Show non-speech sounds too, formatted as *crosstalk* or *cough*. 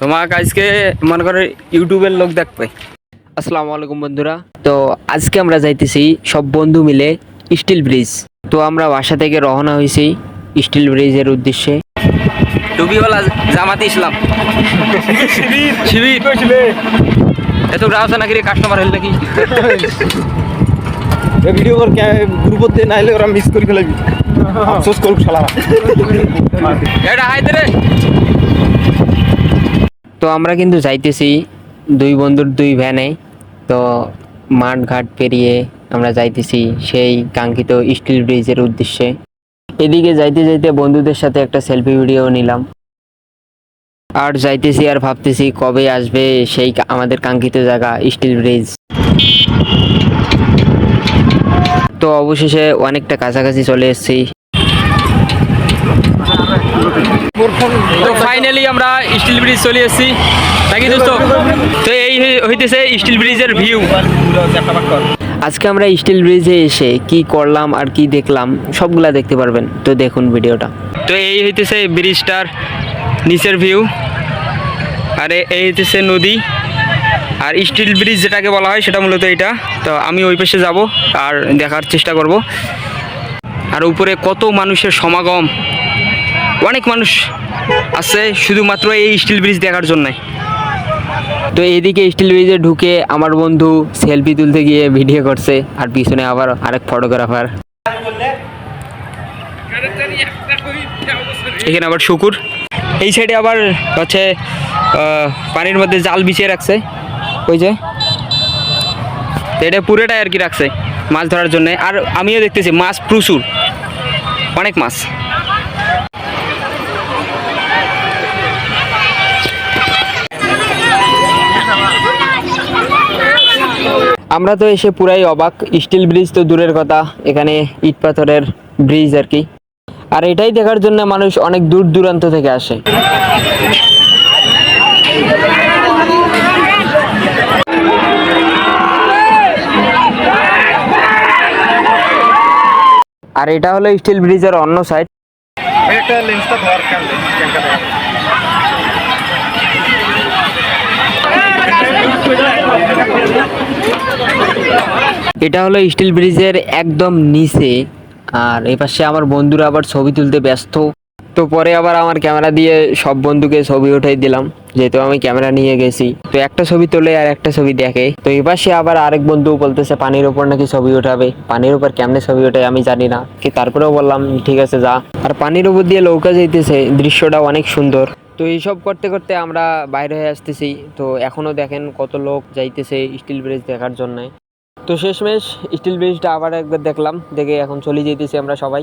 তোমাকে আজকে মনে করে ইউটিউবের লোক দেখবে। আসসালামু আলাইকুম বন্ধুরা। তো আজকে আমরা যাইতেছি সব বন্ধু মিলে স্টিল ব্রিজ। তো আমরা বাসা থেকে রওনা হয়েছি স্টিল ব্রিজের উদ্দেশ্যে। টুবিওয়ালা জামাতি ইসলাম। শিবির। এত গ্রাহক নাকি কাস্টমার হইল নাকি? *laughs* ভিডিও কর গ্রুপত দিয়ে নাইলে ওরা মিস করে ফেলাবি। আফসোস করুক শালারা। এটা হাইতে রে। তো আমরা কিন্তু যাইতেছি দুই বন্ধুর দুই ভ্যানে তো মাঠ ঘাট পেরিয়ে আমরা যাইতেছি সেই কাঙ্ক্ষিত স্টিল ব্রিজের উদ্দেশ্যে। এদিকে যাইতে যাইতে বন্ধুদের সাথে একটা সেলফি ভিডিও নিলাম। আর যাইতেছি আর ভাবতেছি কবে আসবে সেই আমাদের কাঙ্ক্ষিত জায়গা স্টিল ব্রিজ তো অবশেষে অনেকটা কাছাকাছি চলে এসেছি। তো ফাইনালি আমরা স্টিল ব্রিজ চলে এসেছি। নাকি দোস্ত? তো এই হই- হইতেছে স্টিল ব্রিজের ভিউ আজকে আমরা স্টিল ব্রিজে এসে কি করলাম আর কি দেখলাম সবগুলা দেখতে পারবেন। তো দেখুন ভিডিওটা। তো এই হইতেছে ব্রিজটার নিচের ভিউ আর এই হইতেছে নদী। আর স্টিল ব্রিজ যেটাকে বলা হয়, সেটা মূলত এটা। তো আমি ওই পাশে যাব আর দেখার চেষ্টা করব। আর উপরে কত মানুষের সমাগম। অনেক মানুষ আছে শুধুমাত্র এই স্টিল ব্রিজ দেখার জন্য। তো এইদিকে স্টিল ব্রিজে ঢুকে আমার বন্ধু সেলফি তুলতে গিয়ে ভিডিও করছে, আর পিছনে আবার আরেক ফটোগ্রাফার। এখানে আবার শুকুর। এই সাইডে আবার হচ্ছে পানির মধ্যে জাল বিছিয়ে রাখছে। ওই যে। এটা পুরোটাই আর কি রাখছে মাছ ধরার জন্য? আর আমিও দেখতেছি মাছ প্রচুর। অনেক মাছ। আমরা তো এসে পুরাই অবাক। স্টিল ব্রিজ তো দূরের কথা, এখানে ইট পাথরের ব্রিজ আর কি। আর এটাই দেখার জন্য মানুষ অনেক দূর দূরান্ত থেকে আসে। আর এটা হলো স্টিল ব্রিজের অন্য সাইড একটা লেন্সটা ধর কেন এটা হলো স্টিল ব্রিজের একদম নিচে আর এই পাশে আমার বন্ধুরা আবার ছবি তুলতে ব্যস্ত। তো পরে আবার আমার ক্যামেরা দিয়ে সব বন্ধুকে ছবি উঠাই দিলাম। যেহেতু আমি ক্যামেরা নিয়ে গেছি। তো একটা ছবি তোলে আর একটা ছবি দেখে। তো এবার সে আবার আরেক বন্ধু বলতেছে, পানির উপর নাকি ছবি উঠাবে? পানির উপর কেমনে ছবি ওঠে আমি জানি না। কি তারপরেও বললাম, ঠিক আছে, যা। আর পানির উপর দিয়ে নৌকা যাইতেছে, দৃশ্যটা অনেক সুন্দর। তো এইসব করতে করতে আমরা বাইরে হয়ে আসতেছি। তো এখনও দেখেন কত লোক যাইতেছে স্টিল ব্রিজ দেখার জন্য। তো শেষমেশ স্টিল ব্রিজটা আবার একবার দেখলাম, দেখে এখন চলে যেতেছি আমরা সবাই।